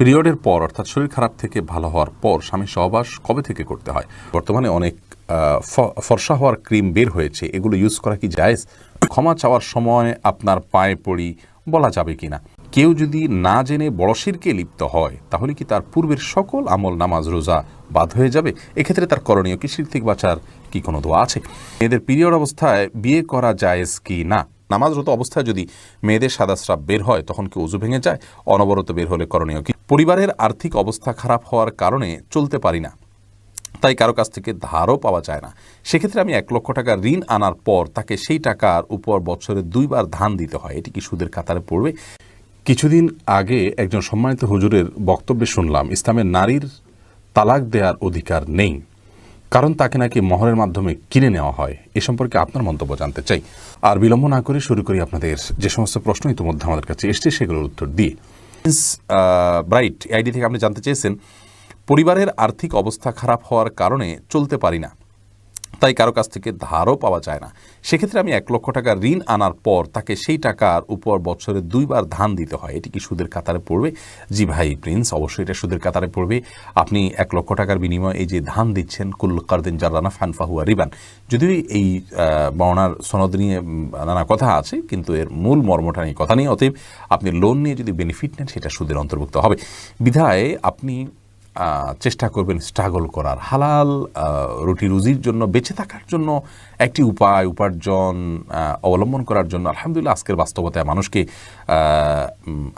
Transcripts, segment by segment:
পিরিয়ডের পর, অর্থাৎ শরীর খারাপ থেকে ভালো হওয়ার পর, স্বামী সহবাস কবে থেকে করতে হয়? বর্তমানে অনেক ফর্সা হওয়ার ক্রিম বের হয়েছে। এগুলো ইউজ করা কি জায়েজ? ক্ষমা চাওয়ার সময় আপনার পায়ে পড়ি, বলা যাবে কিনা? কেউ যদি না জেনে বড়শিরকে লিপ্ত হয়, তাহলে কি তার পূর্বের সকল আমল, নামাজ, রোজা বাদ হয়ে যাবে? এক্ষেত্রে তার করণীয় কি? শির থেকে বাঁচার কি কোনো দোয়া আছে? এদের পিরিয়ড অবস্থায় বিয়ে করা জায়েজ কি না? নামাজরত অবস্থায় যদি মেয়েদের সাদা স্রাব বের হয়, তখন কি উজু ভেঙে যায়? অনবরত বের হলে করণীয় কি? পরিবারের আর্থিক অবস্থা খারাপ হওয়ার কারণে চলতে পারি না। তাই কারও কাছ থেকে ধারও পাওয়া যায় না। সেক্ষেত্রে আমি এক লক্ষ টাকা ঋণ আনার পর তাকে সেই টাকার উপর বছরে দুইবার ধান দিতে হয়। এটি কি সুদের কাতারে পড়বে? কিছুদিন আগে একজন সম্মানিত হুজুরের বক্তব্যে শুনলাম, ইসলামের নারীর তালাক দেওয়ার অধিকার নেই, কারণ তাকে নাকি মহরের মাধ্যমে কিনে নেওয়া হয়। এ সম্পর্কে আপনার মন্তব্য জানতে চাই। আর বিলম্ব না করে শুরু করি আপনাদের যে সমস্ত প্রশ্ন ইতিমধ্যে আমাদের কাছে এসছে, সেগুলোর উত্তর দিয়ে। ব্রাইট আইডি থেকে আপনি জানতে চেয়েছেন, পরিবারের আর্থিক অবস্থা খারাপ হওয়ার কারণে চলতে পারি না। তাই কারও কাছ থেকে ধারও পাওয়া যায় না। সেক্ষেত্রে আমি এক লক্ষ টাকা ঋণ আনার পর তাকে সেই টাকার উপর বছরে দুইবার ধান দিতে হয়। এটি কি সুদের কাতারে পড়বে? জি ভাই, প্রিন্স, অবশ্যই এটা সুদের কাতারে পড়বে। আপনি এক লক্ষ টাকার বিনিময়ে এই যে ধান দিচ্ছেন, কুল কারদিন জারানা ফানফাহুয়া রিবান। যদিও এই বর্ণার সনদ নিয়ে নানা কথা আছে, কিন্তু এর মূল মর্মটা নিয়ে কথা নেই। অতএব আপনি লোন নিয়ে যদি বেনিফিট নেন, সেটা সুদের অন্তর্ভুক্ত হবে। বিধায় আপনি চেষ্টা করবেন স্ট্রাগল করার। হালাল রুটি রুজির জন্য, বেঁচে থাকার জন্য একটি উপায়, উপার্জন অবলম্বন করার জন্য আলহামদুলিল্লাহ আজকের বাস্তবতায় মানুষকে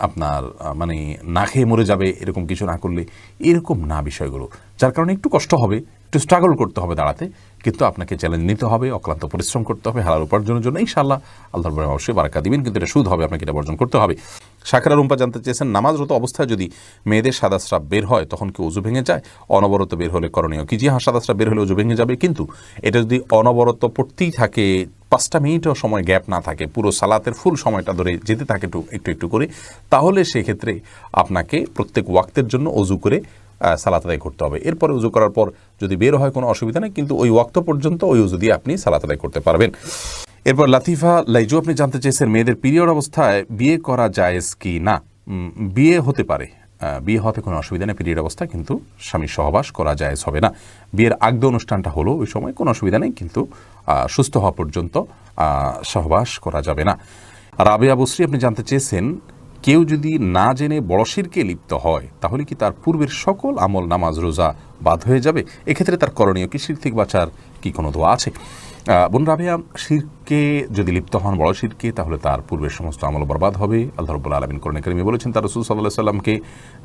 আপনার মানে না খেয়ে মরে যাবে এরকম কিছু না করলে এরকম না বিষয়গুলো। যার কারণে একটু কষ্ট হবে, একটু স্ট্রাগল করতে হবে দাঁড়াতে, কিন্তু আপনাকে চ্যালেঞ্জ নিতে হবে, অক্লান্ত পরিশ্রম করতে হবে, হালাল উপার্জনের জন্য। ইনশাল্লাহ আল্লাহ অবশ্যই বারাকা দিবেন, কিন্তু এটা সুদ হবে, আপনাকে এটা বর্জন করতে হবে। শাকরা রুম্পা জানতে চেয়েছেন, নামাজরত অবস্থায় যদি মেয়েদের সাদা স্রাব বের হয়, তখন কি উজু ভেঙে যায়? অনবরত বের হলে করণীয় কি? জি হ্যাঁ সাদা স্রাব বের হলে উজু ভেঙে যাবে, কিন্তু এটা যদি অনবরত পড়তেই থাকে, পাঁচটা মিনিটও সময় গ্যাপ না থাকে, পুরো সালাতের ফুল সময়টা ধরে যেতে থাকে একটু একটু একটু করে, তাহলে সেক্ষেত্রে আপনাকে প্রত্যেক ওয়াক্তের জন্য অজু করে সালাত আদায় করতে হবে। এরপরে উজু করার পর যদি বের হয় কোনো অসুবিধা নেই, কিন্তু ওই ওয়াক্ত পর্যন্ত ওই উজু দিয়ে আপনি সালাত আদায় করতে পারবেন। এরপর লাতিফা, লাইজু, আপনি জানতে চেয়েছেন মেয়েদের পিরিয়ড অবস্থায় বিয়ে করা জায়েজ কি? না। বিয়ে হতে পারে। বিয়ে হতে কোনো অসুবিধা নেই পিরিয়ড অবস্থা কিন্তু স্বামীর সহবাস করা জায়েজ হবে না। বিয়ের আগদ অনুষ্ঠানটা হলো, ওই সময় কোনো অসুবিধা নেই, কিন্তু সুস্থ হওয়া পর্যন্ত সহবাস করা যাবে না। রাবেয়া বসরি আপনি জানতে চেয়েছেন, কেউ যদি না জেনে বড়শিরকে লিপ্ত হয়, তাহলে কি তার পূর্বের সকল আমল, নামাজ, রোজা বাদ হয়ে যাবে? এক্ষেত্রে তার করণীয় কি? শির থেকে বাঁচার কি কোনো দোয়া আছে? বোন রাবেয়া, শিরকে যদি লিপ্ত হন বড় শিরকে, তাহলে তার পূর্বের সমস্ত আমল বরবাদ হবে। আল্লাহ রব্বুল আলমিন করণে করিমে বলেছেন, তার রসুল সাল্লাহ সাল্লামকে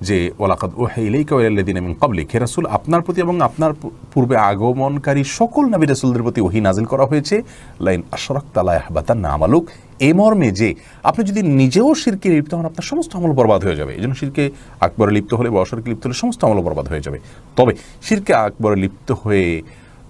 যে ওলাকাদ ও হেইলেইকা ওয়াল্লাদিন মিন কাবলিক হে রাসূল, আপনার প্রতি এবং আপনার পূর্বে আগমনকারী সকল নবী রাসূলদের প্রতি ওহি নাজিল করা হয়েছে। লাইন আশরাক তালা আহবাতান না আমালুক, এ মর্মে যে, আপনি যদি নিজেও শিরকে লিপ্ত হন, আপনার সমস্ত আমল বরবাদ হয়ে যাবে। এই জন্য শিরকে আকবরে লিপ্ত হলে বড়শরকে লিপ্ত হলে সমস্ত আমল বরবাদ হয়ে যাবে। তবে শিরকে আকবরে লিপ্ত হয়ে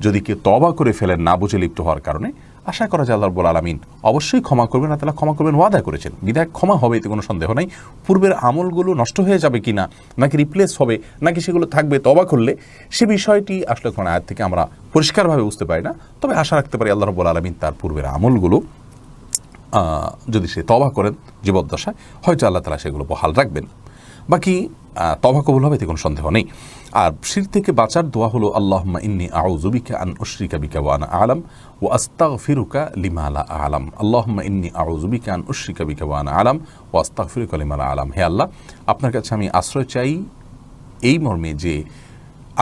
যদি কেউ তবা করে ফেলেন না বুঝে লিপ্ত হওয়ার কারণে, আশা করা যায় আল্লাহ রব্বুল আলমিন অবশ্যই ক্ষমা করবেন আর তারা ক্ষমা করবেন, ওয়াদা করেছেন। বিধায়ক ক্ষমা হবে, এতে কোনো সন্দেহ নাই। পূর্বের আমলগুলো নষ্ট হয়ে যাবে কি না নাকি রিপ্লেস হবে, নাকি সেগুলো থাকবে তবা করলে, সে বিষয়টি আসলে কোনো আয়াত থেকে আমরা পরিষ্কারভাবে বুঝতে পারি না। তবে আশা রাখতে পারি আল্লাহ রব্বুল আলমিন তার পূর্বের আমলগুলো যদি সে তবা করেন জীবদ্দশায়, হয়তো আল্লাহ তালা সেগুলো বহাল রাখবেন। বাকি তবা কবুল হবে এতে কোনো সন্দেহ নেই। আর শির থেকে বাঁচার দোয়া হলো আল্লাহমা ইন্নি আউজুবিকা আন উশরিকা বিকা ওয়ান আলম ও আস্তাগ ফিরুকা লিমালা আলম। আল্লাহমা ইন্নি আউজুবিকা আন উশরিকা বিকা ওয়ান আলম ও আস্তাগ ফিরুকা লিমালা আলম। হে আল্লাহ, আপনার কাছে আমি আশ্রয় চাই এই মর্মে যে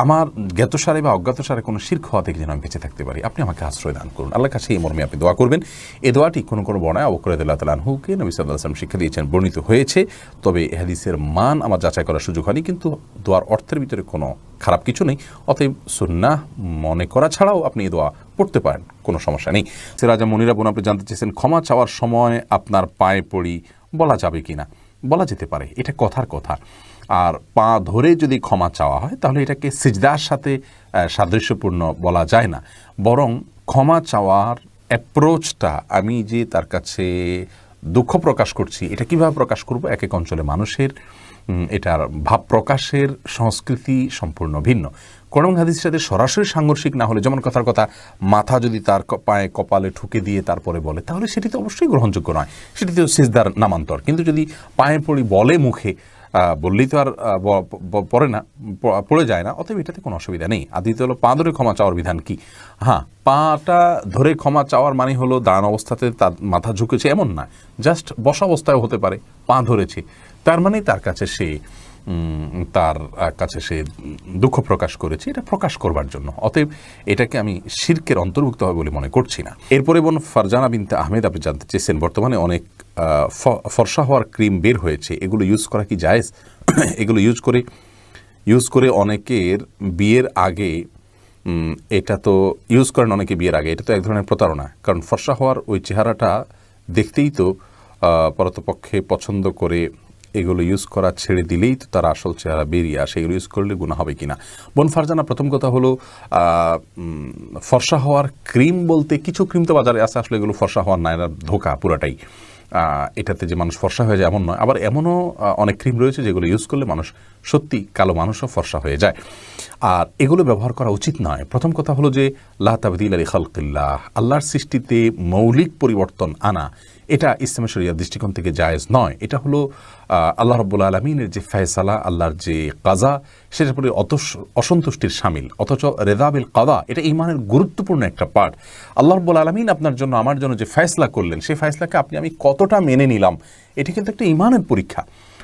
আমার জ্ঞাতসারে বা অজ্ঞাতসারে কোনো শির্ক হওয়া থেকে যেন আমি বেঁচে থাকতে পারি। আপনি আমাকে আশ্রয় দান করুন। আল্লাহর কাছে এই মর্মে আপনি দোয়া করবেন। এ দোয়াটি কোনো কোনো বর্ণায় অবকরাদুল্লাহ তালাহুকে নবী সাল্লাহ আসলাম শিক্ষা দিয়েছেন, বর্ণিত হয়েছে। তবে হাদিসের মান আমার যাচাই করার সুযোগ হয়নি, কিন্তু দোয়ার অর্থের ভিতরে কোনো খারাপ কিছু নেই। অতএব সুন্নাহ মনে করা ছাড়াও আপনি এ দোয়া পড়তে পারেন, কোনো সমস্যা নেই। সিরাজা মনিরা বোন আপনি জানতে চেয়েছেন, ক্ষমা চাওয়ার সময় আপনার পায়ে পড়ি বলা যাবে কি না বলা যেতে পারে, এটা কথার কথা। আর পা ধরে যদি ক্ষমা চাওয়া হয়, তাহলে এটাকে সিজদার সাথে সাদৃশ্যপূর্ণ বলা যায় না। বরং ক্ষমা চাওয়ার অ্যাপ্রোচটা আমি যে তার কাছে দুঃখ প্রকাশ করছি, এটা কীভাবে প্রকাশ করব? এক এক অঞ্চলে মানুষের এটার ভাব প্রকাশের সংস্কৃতি সম্পূর্ণ ভিন্ন। কোরআন হাদিসের সাথে সরাসরি সাংঘর্ষিক না হলে, যেমন কথার কথা, মাথা যদি তার পায়ে কপালে ঠুকে দিয়ে তারপরে বলে, তাহলে সেটি তো অবশ্যই গ্রহণযোগ্য নয়। সেটি তো সিজদার নামান্তর। কিন্তু যদি পায়ে পড়ি বলে মুখে বললেই তো আর পড়ে না পড়ে যায় না, অতএব এটাতে কোনো অসুবিধা নেই। আর দ্বিতীয় হলো পা ধরে ক্ষমা চাওয়ার বিধান কি? হ্যাঁ পাটা ধরে ক্ষমা চাওয়ার মানে হলো দান অবস্থাতে তার মাথা ঝুঁকেছে, এমন না। জাস্ট বসা অবস্থায় হতে পারে, পা ধরেছে। তার মানে তার কাছে সে তার কাছে সে দুঃখ প্রকাশ করেছে, এটা প্রকাশ করবার জন্য। অতএব এটাকে আমি শির্কের অন্তর্ভুক্ত হবে বলে মনে করছি না। এরপরে বোন ফারজানা বিনতে আহমেদ, আপনি জানতে চেয়েছেন, বর্তমানে অনেক ফর্সা হওয়ার ক্রিম বের হয়েছে। এগুলো ইউজ করা কি জায়েজ? এগুলো ইউজ করে ইউজ করে অনেকের বিয়ের আগে এটা তো ইউজ করেন অনেকে বিয়ের আগে। এটা তো এক ধরনের প্রতারণা। কারণ ফর্সা হওয়ার ওই চেহারাটা দেখতেই তো পরতপক্ষে পছন্দ করে এগুলো ইউজ করা ছেড়ে দিলেই তো তার আসল চেহারা বেরিয়ে আসে। এগুলো ইউজ করলে গুণা হবে কিনা? বোন ফারজানা প্রথম কথা হলো ফর্সা হওয়ার ক্রিম বলতে কিছু ক্রিম তো বাজারে আছে, আসলে এগুলো ফর্সা হওয়ার না এরা ধোকা পুরাটাই। এটাতে যে মানুষ ফর্সা হয়ে যায় এমন নয়। আবার এমনও অনেক ক্রিম রয়েছে যেগুলো ইউজ করলে মানুষ সত্যি কালো মানুষও ফর্সা হয়ে যায়। আর এগুলো ব্যবহার করা উচিত নয়। প্রথম কথা হলো যে, লা তাবদিল আলী খালকিল্লাহ, আল্লাহর সৃষ্টিতে মৌলিক পরিবর্তন আনা, এটা ইসলামের শরিয়ার দৃষ্টিকোণ থেকে জায়েজ নয়। এটা হলো আল্লাহ রব্বুল আলমিনের যে ফয়সালা, আল্লাহর যে কাজা, সেটার প্রতি অত অসন্তুষ্টির সামিল। অথচ রেদাবিল কাদা, এটা ইমানের গুরুত্বপূর্ণ একটা পার্ট আল্লাহ রব্বুল আলমিন আপনার জন্য, আমার জন্য যে ফয়সলা করলেন, সেই ফয়সলাকে আপনি, আমি কতটা মেনে নিলাম, এটি কিন্তু একটা ইমানের পরীক্ষা।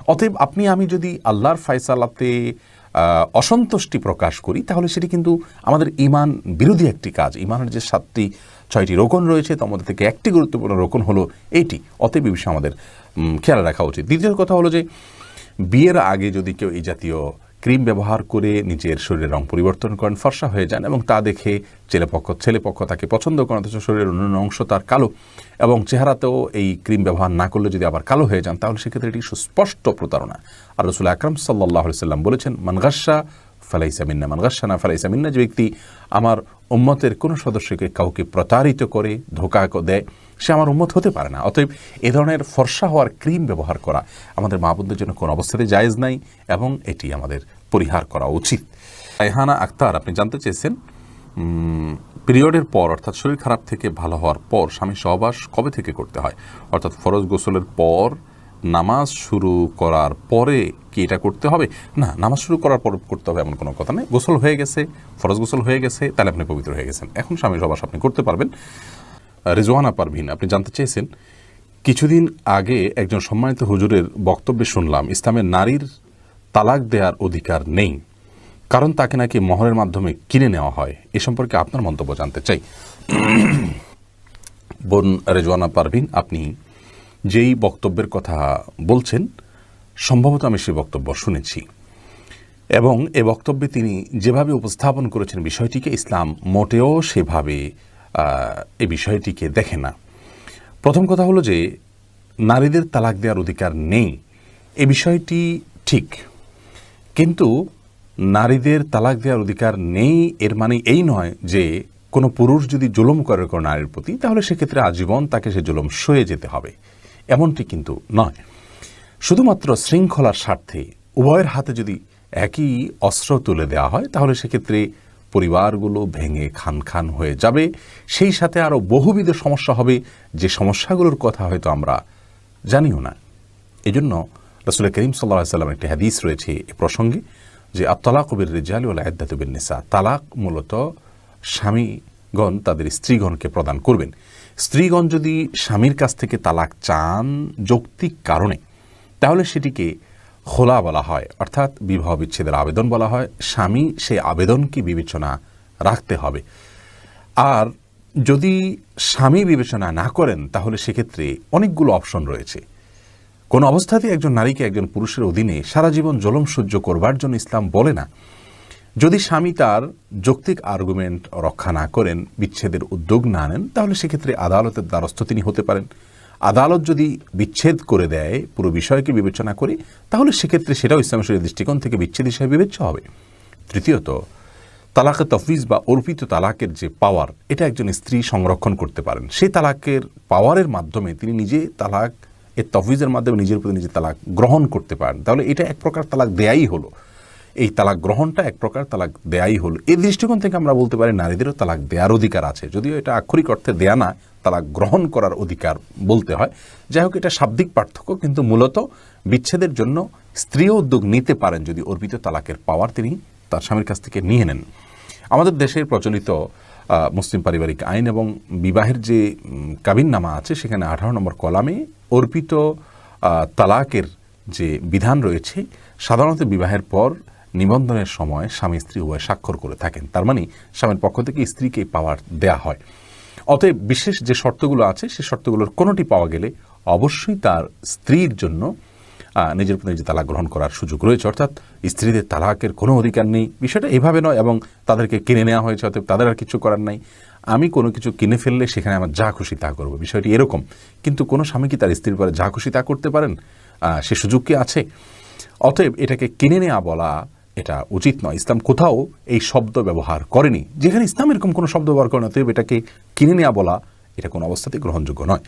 অতএব আপনি, আমি যদি আল্লাহর ফয়সালাতে অসন্তুষ্টি প্রকাশ করি, তাহলে সেটি কিন্তু আমাদের ইমান বিরোধী একটি কাজ। ইমানের যে সাতটি, ছয়টি রোকন রয়েছে, তার মধ্যে থেকে একটি গুরুত্বপূর্ণ রোকন হলো এইটি। অতএব বিষয়ে আমাদের খেয়াল রাখা উচিত। দ্বিতীয় কথা হলো যে, বিয়ের আগে যদি কেউ এই জাতীয় ক্রিম ব্যবহার করে নিজের শরীরের রং পরিবর্তন করেন, ফর্সা হয়ে যান এবং তা দেখে ছেলেপক্ষ ছেলেপক্ষ তাকে পছন্দ করেন, অথচ শরীরের অন্যান্য অংশ তার কালো এবং চেহারাতেও এই ক্রিম ব্যবহার না করলে যদি আবার কালো হয়ে যান, তাহলে সেক্ষেত্রে এটি সুস্পষ্ট প্রতারণা। আর রসুল আকরম সাল্লাহ সাল্লাম বলেছেন মানগাসা ফালাইসা মিন্না মানগাসা না ফালাইসা মিন্না যে ব্যক্তি আমার উম্মতের কোনো সদস্যকে কাউকে প্রতারিত করে, ধোকা দেয় সে আমার উন্মত হতে পারে না। অতএব এ ধরনের ফর্সা হওয়ার ক্রিম ব্যবহার করা আমাদের মা বোনদের জন্য কোনো অবস্থাতে জায়েজ নাই এবং এটি আমাদের পরিহার করা উচিত। রায়হানা আক্তার, আপনি জানতে চেয়েছেন পিরিয়ডের পর, অর্থাৎ শরীর খারাপ থেকে ভালো হওয়ার পর স্বামী সহবাস কবে থেকে করতে হয়? অর্থাৎ ফরজ গোসলের পর নামাজ শুরু করার পরে কি এটা করতে হবে? না, নামাজ শুরু করার পর করতে হবে এমন কোনো কথা নেই। গোসল হয়ে গেছে, ফরজ গোসল হয়ে গেছে, তাহলে আপনি পবিত্র হয়ে গেছেন। এখন স্বামী সহবাস আপনি করতে পারবেন। রেজওয়ানা পারভিন, আপনি জানতে চেয়েছেন, কিছুদিন আগে একজন সম্মানিত হুজুরের বক্তব্যে শুনলাম, ইসলামের নারীর তালাক দেওয়ার অধিকার নেই, কারণ তাকে নাকি মহরের মাধ্যমে কিনে নেওয়া হয়। এ সম্পর্কে আপনার মন্তব্য জানতে চাই। বোন রেজওয়ানা পারভিন, আপনি যেই বক্তব্যের কথা বলছেন, সম্ভবত আমি সেই বক্তব্য শুনেছি। এবং এ বক্তব্যে তিনি যেভাবে উপস্থাপন করেছেন বিষয়টিকে, ইসলাম মোটেও সেভাবে এই বিষয়টিকে দেখে না। প্রথম কথা হলো যে, নারীদের তালাক দেওয়ার অধিকার নেই। এ বিষয়টি ঠিক। কিন্তু নারীদের তালাক দেওয়ার অধিকার নেই, এর মানে এই নয় যে, কোনো পুরুষ যদি জুলুম করে কোনো নারীর প্রতি, তাহলে সেক্ষেত্রে আজীবন তাকে সে জুলুম সয়ে যেতে হবে। এমনটি কিন্তু নয়। শুধুমাত্র শৃঙ্খলার স্বার্থে উভয়ের হাতে যদি একই অস্ত্র তুলে দেওয়া হয়, তাহলে সেক্ষেত্রে পরিবারগুলো ভেঙে খান খান হয়ে যাবে, সেই সাথে আরও বহুবিধ সমস্যা হবে, যে সমস্যাগুলোর কথা হয়তো আমরা জানিও না। এজন্য জন্য রসুল করিম সাল্লা সাল্লাম একটি হাদিস রয়েছে এ প্রসঙ্গে, যে আত্তালাক কবির রেজাল আদাতুবিন নিসা। তালাক মূলত স্বামীগণ, তাদের স্ত্রীগণকে প্রদান করবেন। স্ত্রীগণ যদি স্বামীর কাছ থেকে তালাক চান যৌক্তিক কারণে, তাহলে সেটিকে খোলা বলা হয়, অর্থাৎ বিবাহ বিচ্ছেদের আবেদন বলা হয়। স্বামী সেই আবেদনকে বিবেচনা রাখতে হবে। আর যদি স্বামী বিবেচনা না করেন, তাহলে সেক্ষেত্রে অনেকগুলো অপশন রয়েছে। কোন অবস্থাতে একজন নারীকে একজন পুরুষের অধীনে সারা জীবন জলম সহ্য করবার জন্য ইসলাম বলে না। যদি স্বামী তার যৌক্তিক আর্গুমেন্ট রক্ষা না করেন, বিচ্ছেদের উদ্যোগ না নেন, তাহলে সেক্ষেত্রে আদালতের দ্বারস্থ তিনি হতে পারেন। আদালত যদি বিচ্ছেদ করে দেয়, পুরো বিষয়কে বিবেচনা করে, তাহলে সেক্ষেত্রে সেটাও ইসলামের শরীর দৃষ্টিকোণ থেকে বিচ্ছেদ হিসেবে বিবেচ্য হবে। তৃতীয়ত তালাকে তফিজ বা অর্পিত তালাকের যে পাওয়ার, এটা একজন স্ত্রী সংরক্ষণ করতে পারেন। সেই তালাকের পাওয়ারের মাধ্যমে তিনি নিজে তালাক, এর তফিজের মাধ্যমে নিজের প্রতি নিজে তালাক গ্রহণ করতে পারেন। তাহলে এটা এক প্রকার তালাক দেয়াই হলো। এই তালাক গ্রহণটা এক প্রকার তালাক দেয়াই হলো। এই দৃষ্টিকোণ থেকে আমরা বলতে পারি, নারীদেরও তালাক দেওয়ার অধিকার আছে। যদিও এটা আক্ষরিক অর্থে দেয়া না তালাক গ্রহণ করার অধিকার বলতে হয়। যাই হোক, এটা শাব্দিক পার্থক্য, কিন্তু মূলত বিচ্ছেদের জন্য স্ত্রীও উদ্যোগ নিতে পারেন যদি অর্পিত তালাকের পাওয়ার তিনি তার স্বামীর কাছ থেকে নিয়ে নেন। আমাদের দেশের প্রচলিত মুসলিম পারিবারিক আইন এবং বিবাহের যে কাবিন নামা আছে, সেখানে আঠারো নম্বর কলামে অর্পিত তালাকের যে বিধান রয়েছে, সাধারণত বিবাহের পর নিবন্ধনের সময় স্বামী স্ত্রী উভয় স্বাক্ষর করে থাকেন। তার মানে স্বামীর পক্ষ থেকে স্ত্রীকে পাওয়ার দেয়া হয়। অতএব বিশেষ যে শর্তগুলো আছে সেই শর্তগুলোর কোনোটি পাওয়া গেলে অবশ্যই তার স্ত্রীর জন্য নিজের উপর নিজে তালাক গ্রহণ করার সুযোগ রয়েছে। অর্থাৎ স্ত্রীদের তালাকের কোনো অধিকার নেই। বিষয়টা এভাবে নয় এবং তাদেরকে কিনে নেওয়া হয়েছে, অতএব তাদের আর কিছু করার নাই। আমি কোনো কিছু কিনে ফেললে সেখানে আমার যা খুশি তা করব। বিষয়টি এরকম। কিন্তু কোনো স্বামী কি তার স্ত্রীর পরে যা খুশি তা করতে পারেন? সে সুযোগ কি আছে? অতএব এটাকে কিনে নেওয়া বলা এটা উচিত নয়। ইসলাম কোথাও এই শব্দ ব্যবহার করেনি। যেখানে ইসলাম এরকম কোনো শব্দ ব্যবহার করে না তো এটাকে কিনে নেওয়া বলা, এটা কোনো অবস্থাতেই গ্রহণযোগ্য নয়।